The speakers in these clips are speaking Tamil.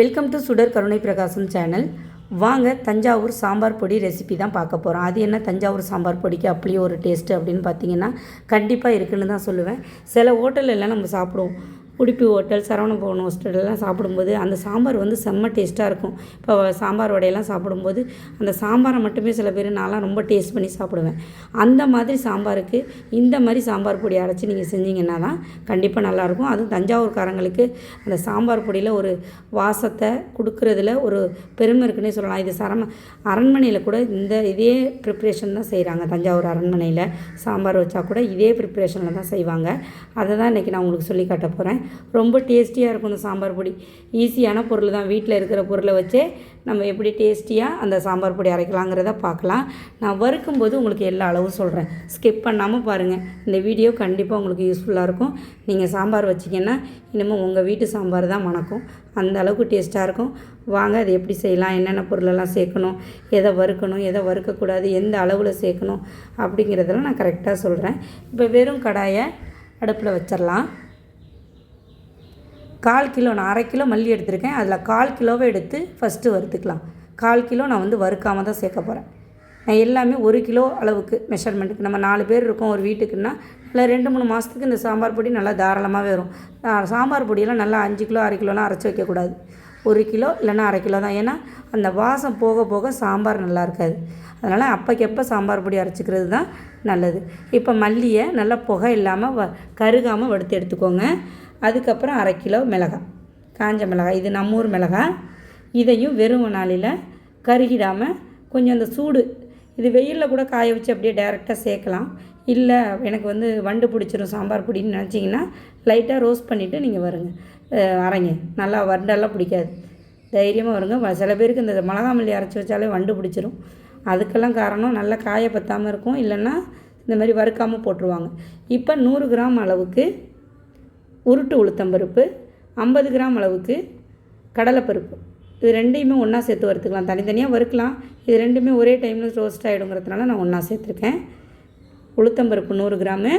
வெல்கம் டு சுடர் கருணை பிரகாசம் சேனல் வாங்க தஞ்சாவூர் சாம்பார் பொடி ரெசிபி தான் பார்க்க போகிறோம் அது என்ன தஞ்சாவூர் சாம்பார் பொடிக்கு அப்படியே ஒரு டேஸ்ட்டு அப்படின்னு பார்த்தீங்கன்னா கண்டிப்பாக இருக்குன்னு தான் சொல்லுவேன். சில ஹோட்டலெல்லாம் நம்ம சாப்பிடுவோம். உடுப்பி ஹோட்டல் சரவண பவன் ஹோட்டல்லாம் சாப்பிடும்போது அந்த சாம்பார் வந்து செம்ம டேஸ்ட்டாக இருக்கும். இப்போ சாம்பார் வடையெல்லாம் சாப்பிடும்போது அந்த சாம்பாரை மட்டுமே சில பேர் நான்லாம் ரொம்ப டேஸ்ட் பண்ணி சாப்பிடுவேன். அந்த மாதிரி சாம்பாருக்கு இந்த மாதிரி சாம்பார் பொடி அரைச்சி நீங்கள் செஞ்சீங்கன்னா தான் கண்டிப்பாக நல்லாயிருக்கும். அதுவும் தஞ்சாவூர்காரங்களுக்கு அந்த சாம்பார் பொடியில் ஒரு வாசத்தை கொடுக்குறதுல ஒரு பெருமை இருக்குன்னே சொல்லலாம். இது சரம அரண்மனையில் கூட இந்த இதே ப்ரிப்ரேஷன் தான் செய்கிறாங்க தஞ்சாவூர் அரண்மனையில் சாம்பார் வச்சா கூட இதே ப்ரிப்ரேஷனில் தான் செய்வாங்க. அதை தான் இன்றைக்கி நான் உங்களுக்கு சொல்லி காட்ட போகிறேன் ரொம்ப டேஸ்டியாக இருக்கும் இந்த சாம்பார் பொடி. ஈஸியான பொருள் தான். வீட்டில் இருக்கிற பொருளை வச்சே நம்ம எப்படி டேஸ்டியாக அந்த சாம்பார் பொடி அரைக்கலாங்கிறத பார்க்கலாம். நான் வறுக்கும்போது உங்களுக்கு எல்லா அளவும் சொல்கிறேன் ஸ்கிப் பண்ணாமல் பாருங்கள் இந்த வீடியோ கண்டிப்பாக உங்களுக்கு யூஸ்ஃபுல்லாக இருக்கும். நீங்கள் சாம்பார் வச்சிங்கன்னா இனிமேல் உங்கள் வீட்டு சாம்பார் தான் மணக்கும். அந்த அளவுக்கு டேஸ்ட்டாக இருக்கும். வாங்க அது எப்படி செய்யலாம்? என்னென்ன பொருளெல்லாம் சேர்க்கணும்? எதை வறுக்கணும்? எதை வறுக்கக்கூடாது? எந்த அளவில் சேர்க்கணும்? அப்படிங்கிறதெல்லாம் நான் கரெக்டாக சொல்கிறேன் இப்போ வெறும் கடாயை அடுப்பில் வச்சிடலாம். கால் கிலோ நான் அரை கிலோ மல்லி எடுத்திருக்கேன். அதில் கால் கிலோவை எடுத்து ஃபஸ்ட்டு வறுத்துக்கலாம். கால் கிலோ நான் வந்து வறுக்காமல் தான் சேர்க்க போகிறேன் நான் எல்லாமே ஒரு கிலோ அளவுக்கு மெஷர்மெண்ட்டுக்கு நம்ம நாலு பேர் இருக்கோம் ஒரு வீட்டுக்குன்னா இல்லை ரெண்டு மூணு மாதத்துக்கு இந்த சாம்பார் பொடி நல்லா தாராளமாகவே வரும். சாம்பார் பொடியெல்லாம் நல்லா அஞ்சு கிலோ அரை கிலோலாம் அரைச்சி வைக்கக்கூடாது ஒரு கிலோ இல்லைன்னா அரை கிலோ தான். ஏன்னா அந்த வாசம் போக போக சாம்பார் நல்லா இருக்காது. அதனால் அப்போக்கப்போ சாம்பார் பொடி அரைச்சிக்கிறது தான் நல்லது. இப்போ மல்லியை நல்லா புகை இல்லாமல் வ கருகாமல் வறுத்து எடுத்துக்கோங்க. அதுக்கப்புறம் அரை கிலோ மிளகாய் காஞ்ச மிளகாய் இது நம்ம ஊர் மிளகாய். இதையும் வெறும் நாளில் கருகிடாமல் கொஞ்சம் அந்த சூடு இது வெயிலில் கூட காய வச்சு அப்படியே டைரெக்டாக சேர்க்கலாம். இல்லை எனக்கு வந்து வண்டு பிடிச்சிரும் சாம்பார் பிடின்னு நினச்சிங்கன்னா லைட்டாக ரோஸ்ட் பண்ணிவிட்டு நீங்கள் வருங்க. அரைங்க. நல்லா வண்டெல்லாம் பிடிக்காது. தைரியமாக வருங்க. சில பேருக்கு இந்த மிளகா மல்லி அரைச்சி வச்சாலே வண்டு பிடிச்சிரும். அதுக்கெல்லாம் காரணம் நல்லா காய பற்றாமல் இருக்கும். இல்லைன்னா இந்த மாதிரி வறுக்காமல் போட்டுருவாங்க. இப்போ நூறு கிராம் அளவுக்கு உருட்டு உளுத்தம்பருப்பு ஐம்பது கிராம் அளவுக்கு கடலைப்பருப்பு. இது ரெண்டையுமே ஒன்றா சேர்த்து வறுத்துக்கலாம். தனித்தனியாக வறுக்கலாம். இது ரெண்டுமே ஒரே டைமில் ரோஸ்ட் ஆகிடுங்கிறதுனால நான் ஒன்றா சேர்த்துருக்கேன். உளுத்தம்பருப்பு நூறு கிராமு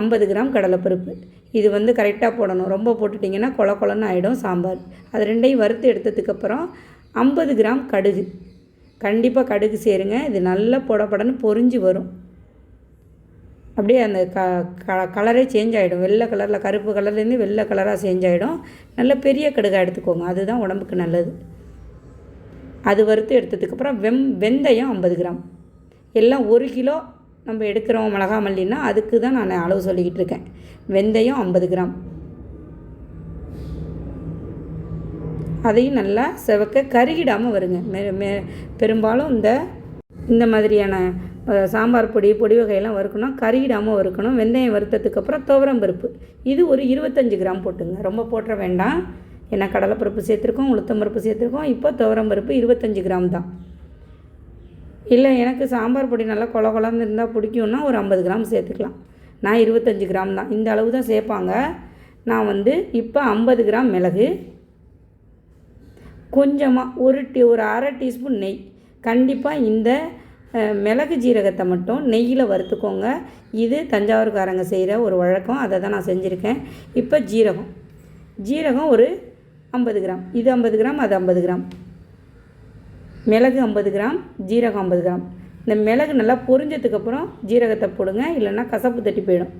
ஐம்பது கிராம் கடலைப்பருப்பு. இது வந்து கரெக்டாக போடணும். ரொம்ப போட்டுட்டிங்கன்னா கொல கொலன்னு ஆகிடும் சாம்பார். அது ரெண்டையும் வறுத்து எடுத்ததுக்கப்புறம் ஐம்பது கிராம் கடுகு. கண்டிப்பாக கடுகு சேருங்க. இது நல்லா பொடபடன்னு பொரிஞ்சு வரும். அப்படியே அந்த க க கலரே சேஞ்ச் ஆகிடும் வெள்ளை கலரில் கருப்பு கலர்லேருந்து வெள்ளை கலராக சேஞ்ச் ஆகிடும் நல்ல பெரிய கடுகாக எடுத்துக்கோங்க. அதுதான் உடம்புக்கு நல்லது. அது வறுத்து எடுத்ததுக்கப்புறம் வெம் வெந்தயம் ஐம்பது கிராம். எல்லாம் ஒரு கிலோ நம்ம எடுக்கிறோம் மிளகா மல்லின்னா அதுக்கு தான் நான் அளவு சொல்லிக்கிட்டு இருக்கேன். வெந்தயம் ஐம்பது கிராம். அதையும் நல்லா செவக்க கருகிடாமல் வருங்க. மெ பெரும்பாலும் இந்த இந்த மாதிரியான சாம்பார் பொடி பொடி வகையெல்லாம் வறுக்கணும் கருகிடாமல் வறுக்கணும் வெந்தயம் வறுத்ததுக்கப்புறம் துவரம் பருப்பு. இது ஒரு இருபத்தஞ்சி கிராம் போட்டுங்க. ரொம்ப போட்டுற வேண்டாம். ஏன்னா கடலைப்பருப்பு சேர்த்துருக்கோம் உளுத்தம் பருப்பு சேர்த்துருக்கோம். இப்போ துவரம் பருப்பு இருபத்தஞ்சி கிராம் தான். இல்லை எனக்கு சாம்பார் பொடி நல்லா கொல கொலன்னு இருந்தால் பிடிக்கும்னா ஒரு ஐம்பது கிராம் சேர்த்துக்கலாம். நான் இருபத்தஞ்சி கிராம் தான். இந்த அளவு தான் சேர்ப்பாங்க. நான் வந்து இப்போ ஐம்பது கிராம் மிளகு. கொஞ்சமாக ஒரு டீ ஒரு அரை டீஸ்பூன் நெய். கண்டிப்பாக இந்த மிளகு ஜீரகத்தை மட்டும் நெய்யில் வறுத்துக்கோங்க. இது தஞ்சாவூர்காரங்க செய்கிற ஒரு வழக்கம். அதை தான் நான் செஞ்சுருக்கேன். இப்போ ஜீரகம். ஜீரகம் ஒரு ஐம்பது கிராம். இது ஐம்பது கிராம் அது ஐம்பது கிராம். மிளகு ஐம்பது கிராம் ஜீரகம் ஐம்பது கிராம். இந்த மிளகு நல்லா பொரிஞ்சதுக்கப்புறம் ஜீரகத்தை போடுங்க. இல்லைன்னா கசப்பு தட்டி போயிடும்.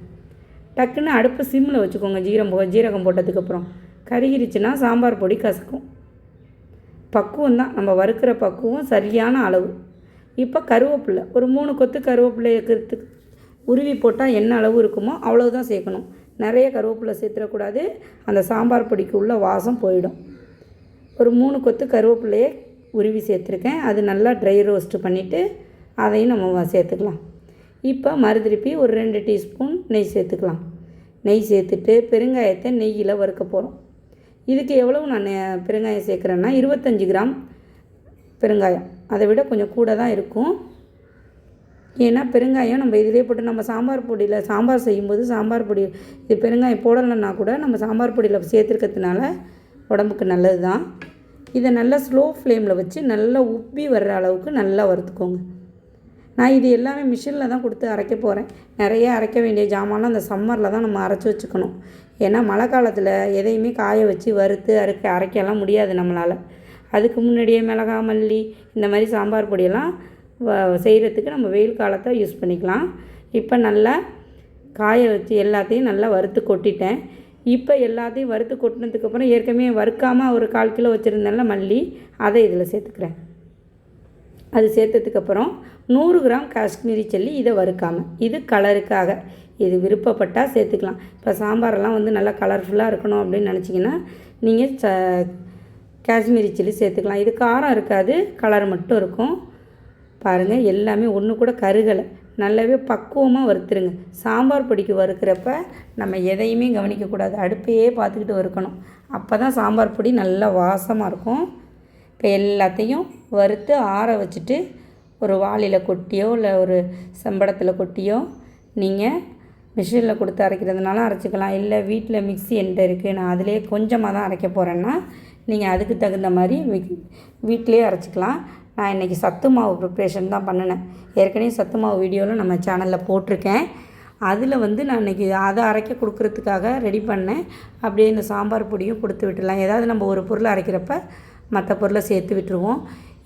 டக்குன்னு அடுப்பு சிம்மில் வச்சுக்கோங்க ஜீரம் போ ஜீரகம் போட்டதுக்கப்புறம் கருகிருச்சுன்னா சாம்பார் பொடி கசக்கும். பக்குவம் தான். நம்ம வறுக்கிற பக்குவம் சரியான அளவு. இப்போ கருவேப்பிலை ஒரு மூணு கொத்து கருவேப்பிலையை இருக்கிறதுக்கு உருவி போட்டால் என்ன அளவு இருக்குமோ அவ்வளோதான் சேர்க்கணும். நிறைய கருவேப்பிலை சேர்த்துடக்கூடாது. அந்த சாம்பார் பொடிக்கு உள்ள வாசம் போயிடும். ஒரு மூணு கொத்து கருவேப்பிலையை உருவி சேர்த்துருக்கேன். அது நல்லா ட்ரை ரோஸ்ட் பண்ணிவிட்டு அதையும் நம்ம சேர்த்துக்கலாம். இப்போ மறுதிருப்பி ஒரு ரெண்டு டீஸ்பூன் நெய் சேர்த்துக்கலாம். நெய் சேர்த்துட்டு பெருங்காயத்தை நெய்யில் வறுக்க போகிறோம் இதுக்கு எவ்வளவு நான் பெருங்காயம் சேர்க்குறேன்னா இருபத்தஞ்சி கிராம் பெருங்காயம். அதை விட கொஞ்சம் கூட தான் இருக்கும். ஏன்னா பெருங்காயம் நம்ம இதிலே போட்டு நம்ம சாம்பார் பொடியில் சாம்பார் செய்யும்போது சாம்பார் பொடி இது பெருங்காயம் போடலைன்னா கூட நம்ம சாம்பார் பொடியில் சேர்த்துருக்கிறதுனால உடம்புக்கு நல்லது தான். இதை நல்லா ஸ்லோ ஃப்ளேமில் வச்சு நல்லா உப்பி வர்ற அளவுக்கு நல்லா வறுத்துக்கோங்க. நான் இது எல்லாமே மிஷினில் தான் கொடுத்து அரைக்க போகிறேன் நிறைய அரைக்க வேண்டிய ஜாமான்லாம் அந்த சம்மரில் தான் நம்ம அரைச்சி வச்சுக்கணும். ஏன்னா மழை காலத்தில் எதையுமே காய வச்சு வறுத்து அரைக்க அரைக்கலாம் முடியாது நம்மளால். அதுக்கு முன்னாடியே மிளகா மல்லி இந்த மாதிரி சாம்பார் பொடியெல்லாம் வ செய்கிறதுக்கு நம்ம வெயில் காலத்தை யூஸ் பண்ணிக்கலாம். இப்போ நல்லா காய வச்சு எல்லாத்தையும் நல்லா வறுத்து கொட்டிட்டேன். இப்போ எல்லாத்தையும் வறுத்து கொட்டினதுக்கப்புறம் ஏற்கனவே வறுக்காமல் ஒரு கால் கிலோ வச்சுருந்தேன்ல மல்லி அதை இதில் சேர்த்துக்கிறேன். அது சேர்த்ததுக்கப்புறம் நூறு கிராம் காஷ்மீரி சில்லி இதை வறுக்காமல் இது கலருக்காக இது விருப்பப்பட்டால் சேர்த்துக்கலாம். இப்போ சாம்பாரெல்லாம் வந்து நல்லா கலர்ஃபுல்லாக இருக்கணும் அப்படின்னு நினச்சிங்கன்னா நீங்கள் ச காஷ்மீரி சில்லி சேர்த்துக்கலாம். இது காரம் இருக்காது கலர் மட்டும் இருக்கும். பாருங்கள் எல்லாமே ஒன்று கூட கருகலை. நல்லாவே பக்குவமாக வறுத்துருங்க. சாம்பார் பொடிக்கு வறுக்கிறப்ப நம்ம எதையுமே கவனிக்கக்கூடாது அடுப்பையே பார்த்துக்கிட்டு வறுக்கணும். அப்போ தான் சாம்பார் பொடி நல்லா வாசமாக இருக்கும். இப்போ எல்லாத்தையும் வறுத்து ஆற வச்சுட்டு ஒரு வாளியில் கொட்டியோ இல்லை ஒரு செம்படத்தில் கொட்டியோ நீங்கள் மிஷினில் கொடுத்து அரைக்கிறதுனால அரைச்சிக்கலாம். இல்லை வீட்டில் மிக்ஸி என்கிட்ட இருக்குது நான் அதிலே கொஞ்சமாக தான் அரைக்க போகிறேன்னா நீங்கள் அதுக்கு தகுந்த மாதிரி மிக் வீட்டிலே அரைச்சிக்கலாம். நான் இன்றைக்கி சத்து மாவு ப்ரிப்ரேஷன் தான் பண்ணினேன். ஏற்கனவே சத்து மாவு வீடியோவில் நம்ம சேனலில் போட்டிருக்கேன். அதில் வந்து நான் இன்றைக்கி அதை அரைக்க கொடுக்குறதுக்காக ரெடி பண்ணேன். அப்படியே இந்த சாம்பார் பொடியும் கொடுத்து விட்டுடலாம். ஏதாவது நம்ம ஒரு பொருளை அரைக்கிறப்ப மற்ற பொருளை சேர்த்து விட்டுருவோம்.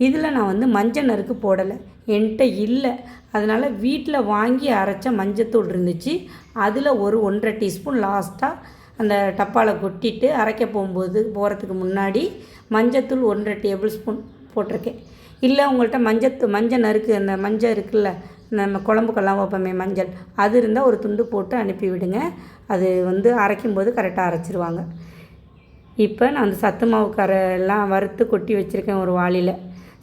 இதில் நான் வந்து மஞ்சள் நறுக்கு போடலை. என்கிட்ட இல்லை. அதனால் வீட்டில் வாங்கி அரைச்ச மஞ்சத்தூள் இருந்துச்சு. அதில் ஒரு ஒன்றரை டீஸ்பூன் லாஸ்ட்டாக அந்த டப்பாவில் கொட்டிட்டு அரைக்க போகும்போது போகிறதுக்கு முன்னாடி மஞ்சத்தூள் ஒன்றரை டேபிள் ஸ்பூன் போட்டிருக்கேன். இல்லை உங்கள்கிட்ட மஞ்சத்து மஞ்சள் நறுக்கு அந்த மஞ்சள் இருக்குல்ல நம்ம குழம்புக்கெல்லாம் வைப்போமே மஞ்சள். அது இருந்தால் ஒரு துண்டு போட்டு அனுப்பி விடுங்க. அது வந்து அரைக்கும்போது கரெக்டாக அரைச்சிருவாங்க. இப்போ நான் அந்த சத்து மாவு கரை எல்லாம் வறுத்து கொட்டி வச்சுருக்கேன் ஒரு வாளியில்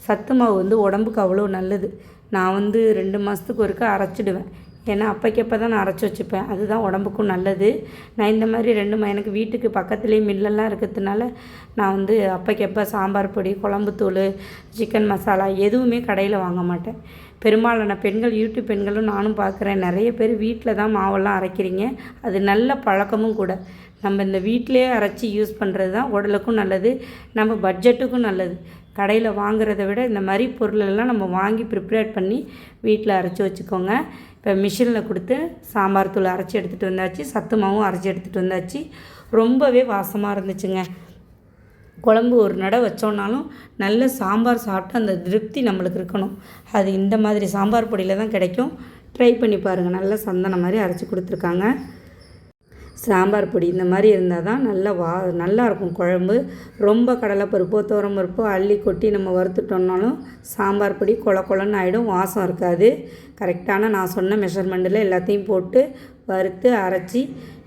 சத்து மாவு வந்து உடம்புக்கு அவ்வளோ நல்லது. நான் வந்து ரெண்டு மாதத்துக்கு ஒருக்கா அரைச்சிடுவேன். ஏன்னா அப்போக்கப்போ தான் நான் அரைச்சி வச்சுப்பேன். அதுதான் உடம்புக்கும் நல்லது. நான் இந்த மாதிரி ரெண்டு மா எனக்கு வீட்டுக்கு பக்கத்துலேயே மில்லெல்லாம் இருக்கிறதுனால நான் வந்து அப்போக்கப்போ சாம்பார் பொடி குழம்புத்தூள் சிக்கன் மசாலா எதுவுமே கடையில் வாங்க மாட்டேன். பெரும்பாலான பெண்கள் யூடியூப் பெண்களும் நானும் பார்க்குறேன். நிறைய பேர் வீட்டில் தான் மாவெல்லாம் அரைக்கிறீங்க. அது நல்ல பழக்கமும் கூட. நம்ம இந்த வீட்டிலே அரைச்சி யூஸ் பண்ணுறது தான் உடலுக்கும் நல்லது. நம்ம பட்ஜெட்டுக்கும் நல்லது. கடையில் வாங்குறத விட இந்த மாதிரி பொருளெல்லாம் நம்ம வாங்கி ப்ரிப்பேர் பண்ணி வீட்டில் அரைச்சி வச்சுக்கோங்க. இப்போ மிஷினில் கொடுத்து சாம்பார் தூள் அரைச்சி எடுத்துகிட்டு வந்தாச்சு சத்து மாவும் அரைச்சி எடுத்துகிட்டு வந்தாச்சு. ரொம்பவே வாசமாக இருந்துச்சுங்க. குழம்பு ஒரு நடை வச்சோன்னாலும் நல்ல சாம்பார் சாப்பிட்டு அந்த திருப்தி நம்மளுக்கு இருக்கணும். அது இந்த மாதிரி சாம்பார் பொடியில் தான் கிடைக்கும். ட்ரை பண்ணி பாருங்கள் நல்ல சந்தனம் மாதிரி அரைச்சி கொடுத்துருக்காங்க. சாம்பார் பொடி இந்த மாதிரி இருந்தால் தான் நல்லா வா நல்லாயிருக்கும் குழம்பு. ரொம்ப கடலைப்பருப்போ பருப்போ அள்ளி கொட்டி நம்ம வறுத்துட்டோம்னாலும் சாம்பார் பொடி கொல கொலன்னு ஆகிடும் வாசம் இருக்காது. கரெக்டான நான் சொன்ன மெஷர்மெண்ட்டில் எல்லாத்தையும் போட்டு வறுத்து அரைச்சி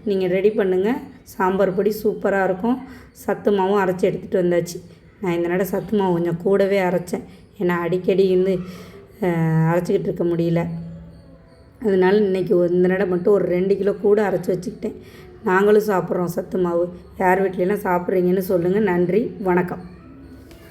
நீங்கள் ரெடி பண்ணுங்கள் சாம்பார் பொடி சூப்பராக இருக்கும். சத்து மாவும் அரைச்சி எடுத்துகிட்டு வந்தாச்சு. நான் இந்த நட சத்து மாவு கொஞ்சம் கூடவே அரைச்சேன். ஏன்னா அடிக்கடி வந்து அரைச்சிக்கிட்டு இருக்க முடியல. அதனால் இன்றைக்கி இந்த நடை மட்டும் ஒரு ரெண்டு கிலோ கூட அரைச்சி வச்சுக்கிட்டேன். நாங்களும் சாப்பிட்றோம் சத்து மாவு. யார் வீட்லலாம் சாப்பிட்றீங்கன்னு சொல்லுங்கள் நன்றி. வணக்கம்.